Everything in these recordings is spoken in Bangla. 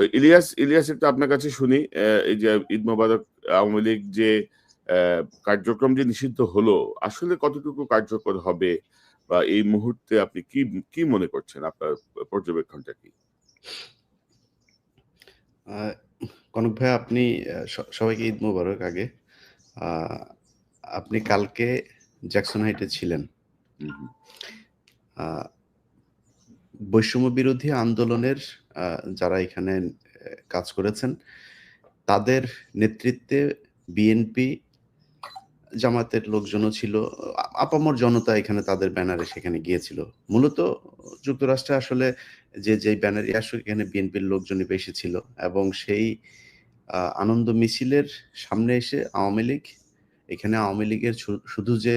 তো ইলিয়াস ইলিয়াস একটু আপনার কাছে শুনি এই যে ঈদ মোবারক আওয়ামী লীগ যে কার্যক্রম যে নিষিদ্ধ হলো আসলে কতটুকু কার্যকর হবে? বা এই মুহূর্তে আপনি কি কি মনে করছেন? আপনার পর্যবেক্ষণটা কি? কনক ভাই আপনি সবাইকে ঈদ মোবারক আগে। আপনি কালকে জ্যাকসন হাইটে ছিলেন। বৈষম্য বিরোধী আন্দোলনের যারা এখানে কাজ করেছেন, তাদের নেতৃত্বে বিএনপি জামাতের লোকজনও ছিল। আপামর জনতা এখানে তাদের ব্যানারে সেখানে গিয়েছিল। মূলত যুক্তরাষ্ট্রে আসলে যে যে ব্যানারে আসলে এখানে বিএনপির লোকজনই বেশি ছিল এবং সেই আনন্দ মিছিলের সামনে এসে আওয়ামী লীগ, এখানে আওয়ামী লীগের শুধু যে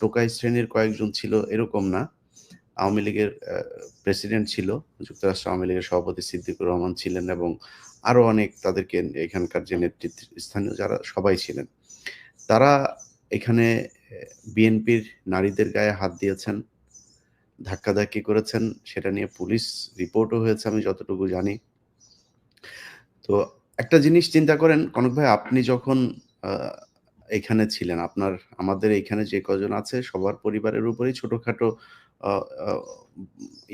টোকাই শ্রেণির কয়েকজন ছিল এরকম না। আওয়ামী লীগের প্রেসিডেন্ট ছিল, যুক্তরাষ্ট্র আওয়ামী লীগের সভাপতি সিদ্দিকুর রহমান ছিলেন এবং আরও অনেক তাদেরকে এখানকার যে নেতৃত্ব, স্থানীয় যারা সবাই ছিলেন, তারা এখানে বিএনপির নারীদের গায়ে হাত দিয়েছেন, ধাক্কাধাক্কি করেছেন, সেটা নিয়ে পুলিশ রিপোর্টও হয়েছে আমি যতটুকু জানি। তো একটা জিনিস চিন্তা করেন, কনক ভাই, আপনি যখন এখানে ছিলেন, আপনার, আমাদের এখানে যে কজন আছে, সবার পরিবারের উপরেই ছোটখাটো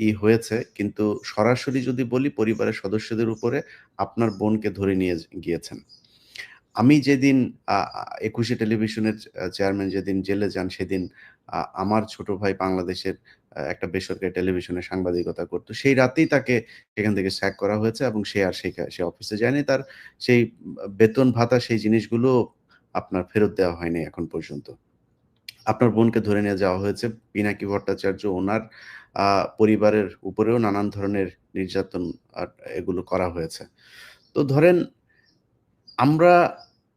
ই হয়েছে। কিন্তু সরাসরি যদি বলি, পরিবারের সদস্যদের উপরে আপনার বোনকে ধরে নিয়ে গিয়েছেন। আমি যেদিন একুশে টেলিভিশনের চেয়ারম্যান যেদিন জেলে যান, সেদিন আমার ছোট ভাই বাংলাদেশের একটা বেসরকারি টেলিভিশনে সাংবাদিকতা করতো। সেই রাতেই তাকে সেখান থেকে স্যাক করা হয়েছে এবং সে আর সেই, সে অফিসে যায়নি। তার সেই বেতন ভাতা, সেই জিনিসগুলো আপনার ফেরত দেওয়া হয়নি এখন পর্যন্ত। আপনার বোনকে ধরে নিয়ে যাওয়া হয়েছে। পিনাকি ভট্টাচার্য ওনার পরিবারের উপরেও নানান ধরনের নির্যাতন এগুলো করা হয়েছে। তো ধরেন, আমরা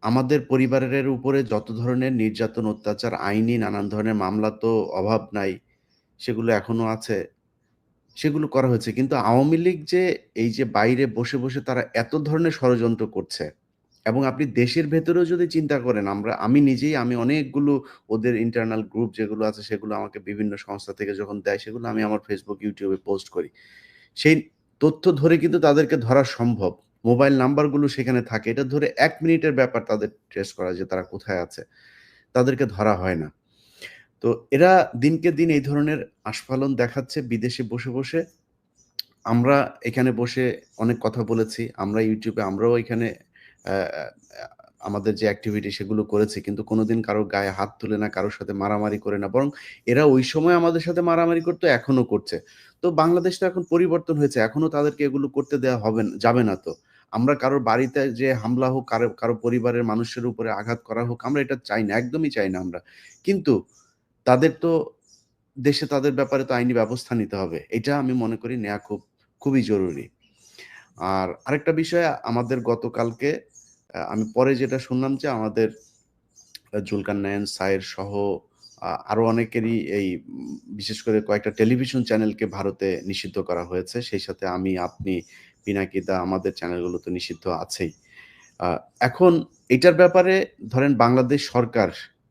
আমাদের পরিবারের উপরে যত ধরনের নির্যাতন, অত্যাচার, আইনি নানান ধরনের মামলা তো অভাব নাই, সেগুলো এখনও আছে, সেগুলো করা হয়েছে। কিন্তু আওয়ামী লীগ যে এই যে বাইরে বসে বসে তারা এত ধরনের ষড়যন্ত্র করছে এবং আপনি দেশের ভেতরেও যদি চিন্তা করেন, আমরা, আমি নিজেই, আমি অনেকগুলো ওদের ইন্টারনাল গ্রুপ যেগুলো আছে, সেগুলো আমাকে বিভিন্ন সংস্থা থেকে যখন দেয়, সেগুলো আমি আমার ফেসবুক ইউটিউবে পোস্ট করি। সেই তথ্য ধরে কিন্তু তাদেরকে ধরা সম্ভব। মোবাইল নাম্বারগুলো সেখানে থাকে। এটা ধরে এক মিনিটের ব্যাপার তাদের ট্রেস করা যে তারা কোথায় আছে। তাদেরকে ধরা হয় না। তো এরা দিনকে দিন এই ধরনের আস্ফালন দেখাচ্ছে বিদেশে বসে বসে। আমরা এখানে বসে অনেক কথা বলেছি। আমরা ইউটিউবে আমরাও এখানে আমাদের যে অ্যাক্টিভিটি সেগুলো করেছে, কিন্তু কোনোদিন কারও গায়ে হাত তুলে না, কারোর সাথে মারামারি করে না। বরং এরা ওই সময় আমাদের সাথে মারামারি করতো এখনও করছে। তো বাংলাদেশ তো এখন পরিবর্তন হয়েছে এখনও তাদেরকে এগুলো করতে দেওয়া হবে যাবে না তো। আমরা কারোর বাড়িতে যে হামলা হোক, কারও কারও পরিবারের মানুষের উপরে আঘাত করা হোক, আমরা এটা চাই না, একদমই চাই না আমরা। কিন্তু তাদের তো, দেশে তাদের ব্যাপারে তো আইনি ব্যবস্থা নিতে হবে, এটা আমি মনে করি নেওয়া খুব, খুবই জরুরি। আর আরেকটা বিষয়, আমাদের গতকালকে আমি পরে যেটা শুনলাম যে আমাদের জুলকান নায়ন, সায়ের সহ আরও অনেকেরই এই বিশেষ করে কয়েকটা টেলিভিশন চ্যানেলকে ভারতে নিষিদ্ধ করা হয়েছে। সেই সাথে আমি, আপনি পিনাকিদা আমাদের চ্যানেলগুলো তো নিষিদ্ধ আছেই। এখন এটার ব্যাপারে ধরেন বাংলাদেশ সরকার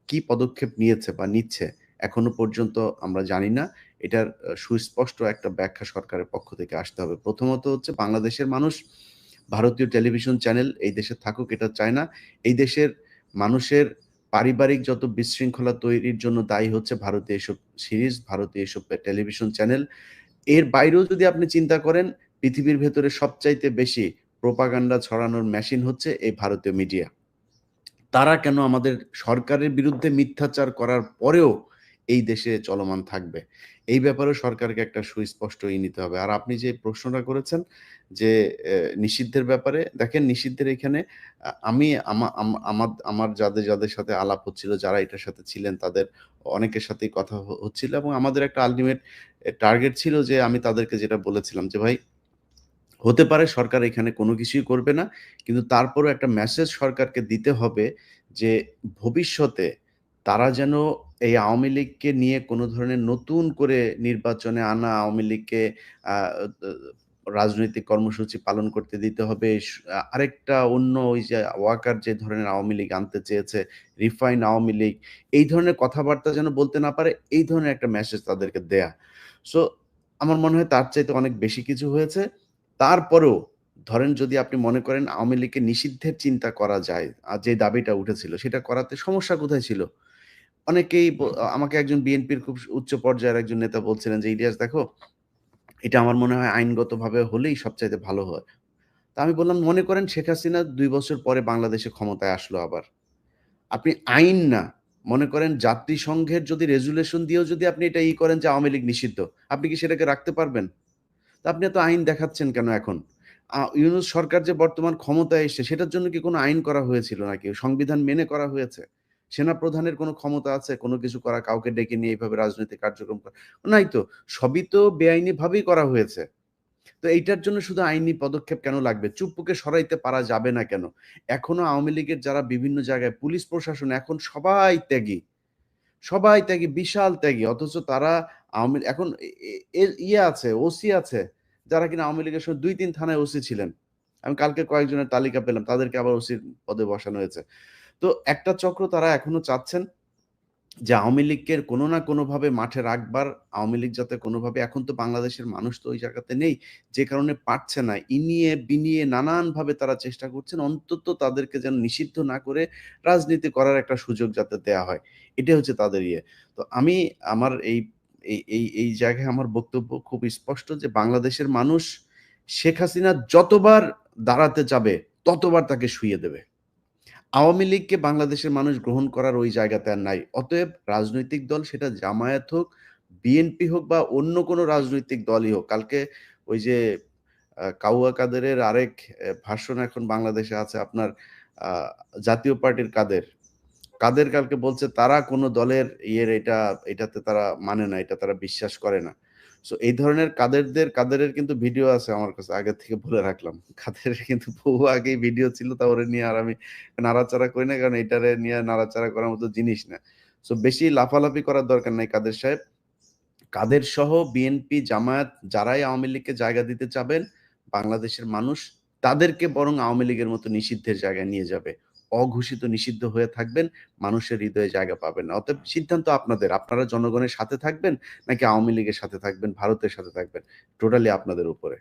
কি পদক্ষেপ নিয়েছে বা নিচ্ছে এখনও পর্যন্ত আমরা জানি না। এটার সুস্পষ্ট একটা ব্যাখ্যা সরকারের পক্ষ থেকে আসতে হবে। প্রথমত হচ্ছে বাংলাদেশের মানুষ ভারতীয় টেলিভিশন চ্যানেল এই দেশে থাকুক, এটা চায় না। এই দেশের মানুষের পারিবারিক যত বিশৃঙ্খলা তৈরির জন্য দায়ী হচ্ছে ভারতীয় এসব সিরিজ, ভারতীয় এসব টেলিভিশন চ্যানেল, এর বাইরেও যদি আপনি চিন্তা করেন, পৃথিবীর ভেতরে সবচাইতে বেশি প্রোপাগান্ডা ছড়ানোর মেশিন হচ্ছে এই ভারতীয় মিডিয়া। তারা কেন আমাদের সরকারের বিরুদ্ধে মিথ্যাচার করার পরেও এই দেশে চলমান থাকবে। এই ব্যাপারে সরকারকে একটা সুস্পষ্ট ই নিতে হবে। আর আপনি যে প্রশ্নটা করেছেন যে নিষিদ্ধের ব্যাপারে, দেখেন নিষিদ্ধের এখানে আমি আমার আমার যাদের যাদের সাথে আলাপ হচ্ছিল, যারা এটার সাথে ছিলেন, তাদের অনেকের সাথেই কথা হচ্ছিল এবং আমাদের একটা আলটিমেট টার্গেট ছিল যে, আমি তাদেরকে যেটা বলেছিলাম যে, ভাই, হতে পারে সরকার এখানে কোনো কিছুই করবে না, কিন্তু তারপরও একটা মেসেজ সরকারকে দিতে হবে যে, ভবিষ্যতে তারা যেন এই আওয়ামী লীগকে নিয়ে কোনো ধরনের নতুন করে নির্বাচনে আনা আওয়ামী লীগকে রাজনৈতিক কর্মসূচি পালন করতে দিতে হবে। আরেকটা অন্য ওই যে ওয়াকার যে ধরনের আওয়ামী লীগ আনতে চেয়েছে, রিফাইন আওয়ামী লীগ, এই ধরনের কথাবার্তা যেন বলতে না পারে, এই ধরনের একটা মেসেজ তাদেরকে দেয়া। সো আমার মনে হয় তার চাইতে অনেক বেশি কিছু হয়েছে। তারপরেও ধরেন যদি আপনি মনে করেন আওয়ামী লীগকে নিষিদ্ধের চিন্তা করা যায় আর যে দাবিটা উঠেছিল, সেটা করাতে সমস্যা কোথায় ছিল? অনেকেই আমাকে একজন বিএনপির খুব উচ্চ পর্যায়ের একজন নেতা বলছিলেন যে, ইলিয়াস, দেখো, এটা আমার মনে হয় আইনগতভাবে হলেই সবচাইতে ভালো হয়। তা আমি বললাম, মনে করেন শেখ হাসিনা দুই বছর পরে বাংলাদেশে ক্ষমতায় আসলো আবার। আপনি আইন না, মনে করেন জাতিসংঘের যদি রেজুলেশন দিয়েও যদি আপনি এটা ই করেন যে আওয়ামী লীগ নিষিদ্ধ, আপনি কি সেটাকে রাখতে পারবেন? তা আপনি এত আইন দেখাচ্ছেন কেন এখন? ইউনুস সরকার যে বর্তমান ক্ষমতায় এসছে, সেটার জন্য কি কোনো আইন করা হয়েছিল নাকি? সংবিধান মেনে করা হয়েছে? সেনা প্রধানের কোনো ক্ষমতা আছে? কোনো কিছু করা কাউকে ডেকে নিয়ে এইভাবে রাজনৈতিক কার্যক্রম করা? নাই তো, সবই তো বেআইনি ভাবেই করা হয়েছে। তো এইটার জন্য শুধু আইনি পদক্ষেপ কেন লাগবে? চুপ্পুকে সরাইতে পারা যাবে না কেন? এখনও আওয়ামী লীগের যারা বিভিন্ন জায়গায়, পুলিশ প্রশাসন, এখন সবাই ত্যাগী। সবাই ত্যাগী, বিশাল ত্যাগী। অথচ তারা আওয়ামী এখন ইয়ে আছে, ওসি আছে, যারা কিনা আওয়ামী লীগের সময় দুই তিন থানায় ওসি ছিলেন। আমি কালকে কয়েকজনের তালিকা পেলাম, তাদেরকে আবার ওসির পদে বসানো হয়েছে। তো একটা চক্র তারা এখনও চাচ্ছেন যে আওয়ামী লীগের কোনো না কোনোভাবে মাঠে রাখবার, আওয়ামী লীগ যাতে কোনোভাবে এখন তো বাংলাদেশের মানুষ তো ওই জায়গাতে নেই, যে কারণে পারছে না। ইনিয়ে বিনিয়ে নানানভাবে তারা চেষ্টা করছেন, অন্তত তাদেরকে যেন নিষিদ্ধ না করে রাজনীতি করার একটা সুযোগ যাতে দেয়া হয়। এটা হচ্ছে তাদের ইয়ে। তো আমি আমার এই এই এই জায়গায় আমার বক্তব্য খুব স্পষ্ট যে বাংলাদেশের মানুষ শেখ হাসিনা যতবার দাঁড়াতে যাবে, ততবার তাকে শুয়ে দেবে। আওয়ামী লীগকে বাংলাদেশের মানুষ গ্রহণ করার ওই জায়গাতে আর নাই। অতএব রাজনৈতিক দল সেটা জামায়াত হোক বিএনপি হোক বা অন্য কোনো রাজনৈতিক দলই হোক, কালকে ওই যে কাউয়া কাদেরের আরেক ভাষণ এখন বাংলাদেশে আছে আপনার জাতীয় পার্টির কাদের। কাদের কালকে বলছে তারা কোনো দলের ইয়ের এটা, এটাতে তারা মানে না, এটা তারা বিশ্বাস করে না। সো এই ধরনের কাদেরদের, কাদেরের কিন্তু ভিডিও আছে আমার কাছে, আগে থেকে বলে রাখলাম। কাদের কিন্তু বহু আগেই ভিডিও ছিল, তা ওরে নিয়ে আর আমি নাড়াচাড়া করি না, কারণ এটারে নিয়ে নাড়াচাড়া করার মতো জিনিস না। সো বেশি লাফালাফি করার দরকার নাই কাদের সাহেব। কাদের সহ বিএনপি জামায়াত যারাই আওয়ামী লীগকে জায়গা দিতে চাবেন, বাংলাদেশের মানুষ তাদেরকে বরং আওয়ামী লীগের মতো নিষিদ্ধের জায়গায় নিয়ে যাবে। অঘোষিত নিষিদ্ধ হয়ে থাকবেন, মানুষের হৃদয়ে জায়গা পাবেন না। অতএব সিদ্ধান্ত আপনাদের। আপনারা জনগণের সাথে থাকবেন নাকি আওয়ামী লীগের সাথে থাকবেন, ভারতের সাথে থাকবেন? টোটালি আপনাদের উপরে।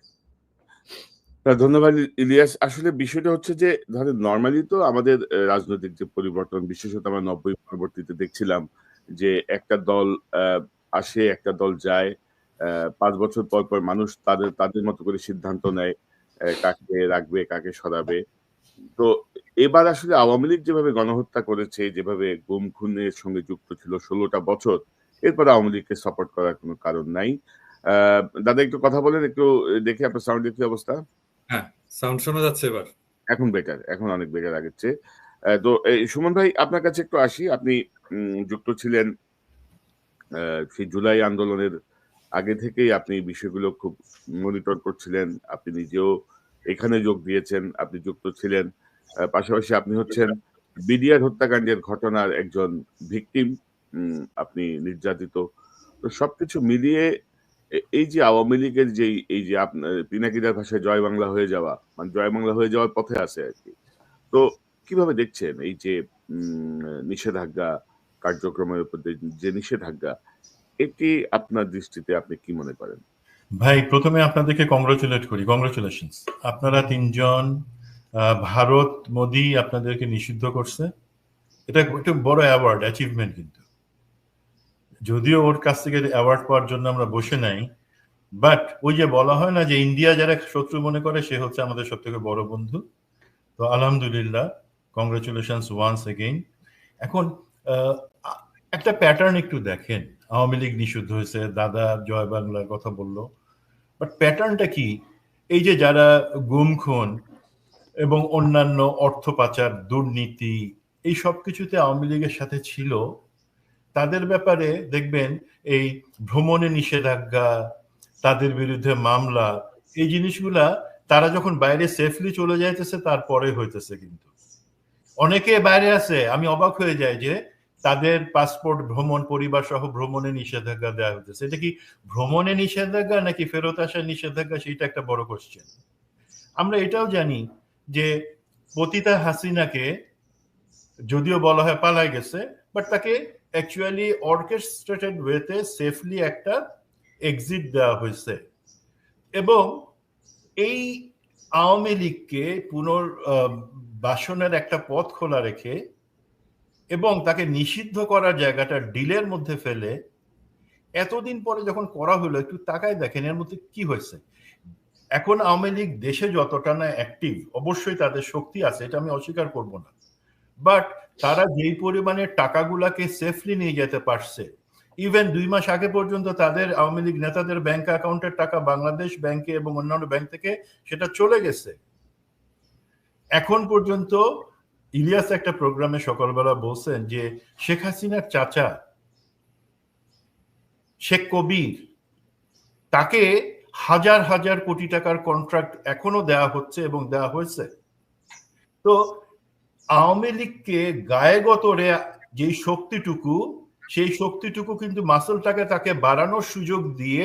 ধন্যবাদ ইলিয়াস। আসলে বিষয়টা হচ্ছে যে, ধরেন নর্মালি তো আমাদের রাজনৈতিক যে পরিবর্তন, বিশেষত আমরা নব্বই পরবর্তীতে দেখছিলাম যে একটা দল আসে, একটা দল যায় পাঁচ বছর পর পর মানুষ তাদের তাদের মতো করে সিদ্ধান্ত নেয় কাকে রাখবে, কাকে সরাবে। তো এবার আসলে আওয়ামী লীগ যেভাবে গণহত্যা করেছে যেভাবে গুম খুনের সঙ্গে যুক্ত ছিল ষোলোটা বছর এরপর আওয়ামী লীগকে সাপোর্ট করার কোনো কারণ নাই। দাদা একটু কথা বলেন একটু দেখি আপনার সাউন্ডের কি অবস্থা। হ্যাঁ সাউন্ড শোনা যাচ্ছে এবার। এখন বেটার এখন অনেক বেটার আগের চেয়ে তো সুমন ভাই আপনার কাছে একটু আসি আপনি যুক্ত ছিলেন আহ, সেই জুলাই আন্দোলনের আগে থেকেই আপনি বিষয়গুলো খুব মনিটর করছিলেন আপনি নিজেও এখানে যোগ দিয়েছেন আপনি যুক্ত ছিলেন। আহ, পাশাপাশি আপনি হচ্ছেন বিডিআর হত্যাকাণ্ডের ঘটনার একজন ভিকটিম আপনি নির্যাতিত। তো সবকিছু মিলিয়ে এই যে আওয়ামী লীগের যে এই যে আপনার পিনাকিদার ভাষায় জয় বাংলা হয়ে যাওয়া মানে জয় বাংলা হয়ে যাওয়ার পথে আছে আর কি। তো কীভাবে দেখছেন এই যে নিষেধাজ্ঞা কার্যক্রমের উপর যে- নিষেধাজ্ঞা, এটি আপনার দৃষ্টিতে আপনি কি মনে করেন? ভাই, প্রথমে আপনাদেরকে কংগ্রাচুলেট করি। কংগ্রাচুলেশন আপনারা তিনজন ভারত মোদি আপনাদেরকে নিষিদ্ধ করছে। এটা একটা বড় অ্যাওয়ার্ড অ্যাচিভমেন্ট কিন্তু। যদিও ওর কাছ থেকে অ্যাওয়ার্ড পাওয়ার জন্য আমরা বসে নাই বাট ওই যে বলা হয় না যে ইন্ডিয়া যারা শত্রু মনে করে, সে হচ্ছে আমাদের সব থেকে বড় বন্ধু। তো আলহামদুলিল্লাহ কংগ্রাচুলেশন ওয়ান্স এগেইন এখন একটা প্যাটার্ন একটু দেখেন। আওয়ামী লীগ নিষিদ্ধ হয়েছে, দাদা জয় বাংলার কথা বলল। বাট প্যাটার্নটা কি? এই যে যারা গুম খুন এবং অন্যান্য অর্থ পাচার, দুর্নীতি, এই সব কিছুতে আওয়ামী লীগের সাথে ছিল। তাদের ব্যাপারে দেখবেন এই ভ্রমণে নিষেধাজ্ঞা, তাদের বিরুদ্ধে মামলা, এই জিনিসগুলা তারা যখন বাইরে সেফলি চলে যাইতেছে, তারপরে হইতেছে কিন্তু। অনেকে বাইরে আছে, আমি অবাক হয়ে যাই যে তাদের পাসপোর্ট ভ্রমণ পরিবার সহ ভ্রমণে নিষেধাজ্ঞা দেওয়া হইতেছে। এটা কি ভ্রমণে নিষেধাজ্ঞা নাকি ফেরত আসার নিষেধাজ্ঞা, সেটা একটা বড় কোশ্চেন আমরা এটাও জানি যে পতিতা হাসিনাকে যদিও বলা হয় পালায় গেছে বাট তাকে অ্যাকচুয়ালি অর্কেস্ট্রেটেড ওয়েতে সেফলি একটা এক্সিট দেওয়া হয়েছে। এবং এই আওয়ামী লীগকে পুনর বাসনের একটা পথ খোলা রেখে এবং তাকে নিষিদ্ধ করার জায়গাটা ডিলের মধ্যে ফেলে, এতদিন পরে যখন করা হলো, একটু তাকায় দেখেন এর মধ্যে কি হয়েছে। এখন আওয়ামী লীগ দেশে যতটা না অ্যাক্টিভ অবশ্যই তাদের শক্তি আছে, এটা আমি অস্বীকার করব না। বাট তারা যেই পরিমাণে টাকাগুলাকে সেফলি নিয়ে যেতে পারছে ইভেন দুই মাস আগে পর্যন্ত তাদের আওয়ামী লীগ নেতাদের ব্যাংক অ্যাকাউন্টের টাকা বাংলাদেশ ব্যাংকে এবং অন্যান্য ব্যাংক থেকে সেটা চলে গেছে। এখন পর্যন্ত ইলিয়াস একটা প্রোগ্রামে সকালবেলা বলছেন যে, শেখ হাসিনার চাচা, শেখ কবির, তাকে হাজার হাজার কোটি টাকার কন্ট্রাক্ট এখনও দেওয়া হচ্ছে এবং দেওয়া হয়েছে। তো আওয়ামী লীগকে গায়েগতরে যেই শক্তিটুকু, সেই শক্তিটুকু কিন্তু মাসলটাকে তাকে বাড়ানোর সুযোগ দিয়ে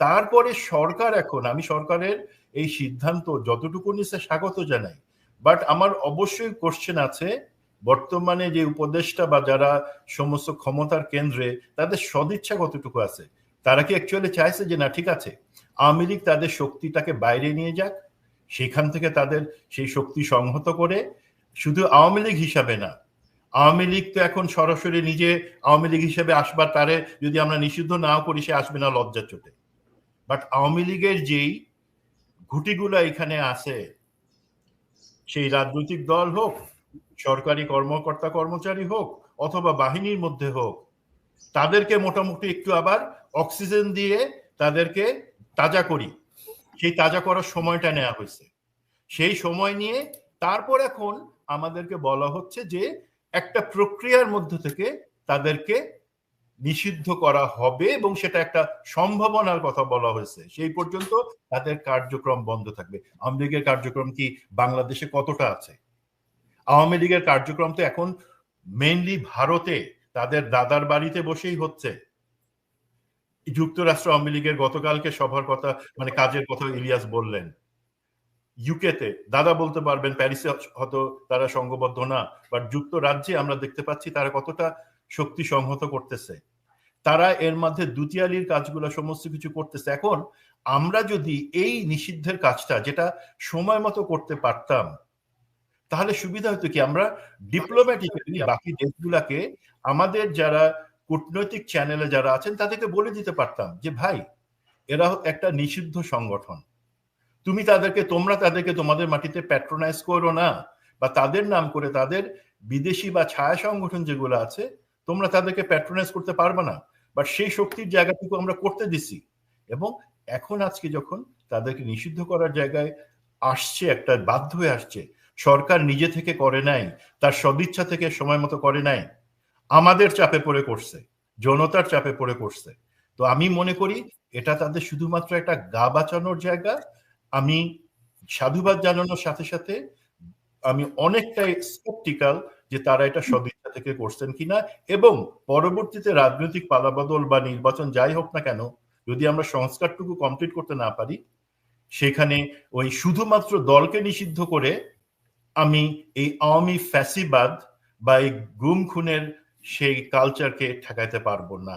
তারপরে সরকার এখন, আমি সরকারের এই সিদ্ধান্ত যতটুকু নিচ্ছে স্বাগত জানাই। বাট আমার অবশ্যই কোশ্চেন আছে, বর্তমানে যে উপদেষ্টা বা যারা সমস্ত ক্ষমতার কেন্দ্রে, তাদের সদিচ্ছা কতটুকু আছে? তারা কি অ্যাকচুয়ালি চাইছে যে না, ঠিক আছে, আওয়ামী লীগ তাদের শক্তিটাকে বাইরে নিয়ে যাক, সেখান থেকে তাদের সেই শক্তি সংহত করে, শুধু আওয়ামী লীগ হিসাবে না, আওয়ামী লীগ তো এখন সরাসরি নিজে আওয়ামী লীগ হিসেবে আসবার তারে যদি আমরা নিষিদ্ধ না করি, সে আসবে না লজ্জা চোটে। বাট আওয়ামী লীগের যেই ঘুটিগুলো এখানে আছে, সেই রাজনৈতিক দল হোক, সরকারি কর্মকর্তা কর্মচারী হোক, অথবা বাহিনীর মধ্যে হোক তাদেরকে মোটামুটি একটু আবার অক্সিজেন দিয়ে তাদেরকে তাজা করি। সেই তাজা করার সময়টা নেওয়া হয়েছে। সেই সময় নিয়ে তারপর এখন আমাদেরকে বলা হচ্ছে যে একটা প্রক্রিয়ার মধ্য থেকে তাদেরকে নিষিদ্ধ করা হবে এবং সেটা একটা সম্ভাবনার কথা বলা হয়েছে। সেই পর্যন্ত তাদের কার্যক্রম বন্ধ থাকবে। আওয়ামী লীগের কার্যক্রম কি বাংলাদেশে কতটা আছে? আওয়ামী লীগের কার্যক্রম তো এখন মেইনলি ভারতে তাদের দাদার বাড়িতে বসেই হচ্ছে। যুক্তরাষ্ট্র আওয়ামী লীগের গতকালকে সভার কথা মানে কাজের কথা ইলিয়াস বললেন। ইউকেতে দাদা বলতে পারবেন, প্যারিসে হয়তো তারা সংঘবদ্ধ না বাট যুক্তরাজ্যে আমরা দেখতে পাচ্ছি তারা কতটা শক্তি সংহত করতেছে। তারা এর মধ্যে দুতিয়ালির কাজগুলো সমস্ত কিছু করতেছে। এখন আমরা যদি এই নিষিদ্ধের কাজটা, যেটা সময় মতো করতে পারতাম তাহলে সুবিধা হতো কি, আমরা ডিপ্লোম্যাটিক্যালি বাকি দেশগুলাকে আমাদের যারা কূটনৈতিক চ্যানেলে যারা আছেন, তাদেরকে বলে দিতে পারতাম যে, ভাই, এরা একটা নিষিদ্ধ সংগঠন। তুমি তাদেরকে, তোমরা তাদেরকে তোমাদের মাটিতে প্যাট্রোনাইজ করো না বা তাদের নাম করে তাদের বিদেশি বা ছায়া সংগঠন যেগুলো আছে, তোমরা তাদেরকে প্যাট্রোনাইজ করতে পারবে না। বাট সেই শক্তির জায়গাটুকু আমরা করতে দিছি। এবং এখন আজকে যখন তাদেরকে নিষিদ্ধ করার জায়গায় আসছে, একটা বাধ্য হয়ে আসছে সরকার নিজে থেকে করে নাই, তার সদিচ্ছা থেকে সময় মতো করে নাই, আমাদের চাপে পড়ে করছে জনতার চাপে পড়ে করছে তো আমি মনে করি এটা তাদের শুধুমাত্র একটা গা বাঁচানোর জায়গা। আমি সাধুবাদ জানানোর সাথে সাথে আমি অনেকটাই স্কেপটিক্যাল যে তারা এটা সদিচ্ছা থেকে করছেন কিনা এবং পরবর্তীতে রাজনৈতিক পালাবদল বা নির্বাচন যাই হোক না কেন, যদি আমরা সংস্কারটুকু কমপ্লিট করতে না পারি, সেখানে ওই শুধুমাত্র দলকে নিষিদ্ধ করে আমি এই আওয়ামী ফ্যাসিবাদ বা এই গুম খুনের সেই কালচারকে ঠেকাইতে পারব না।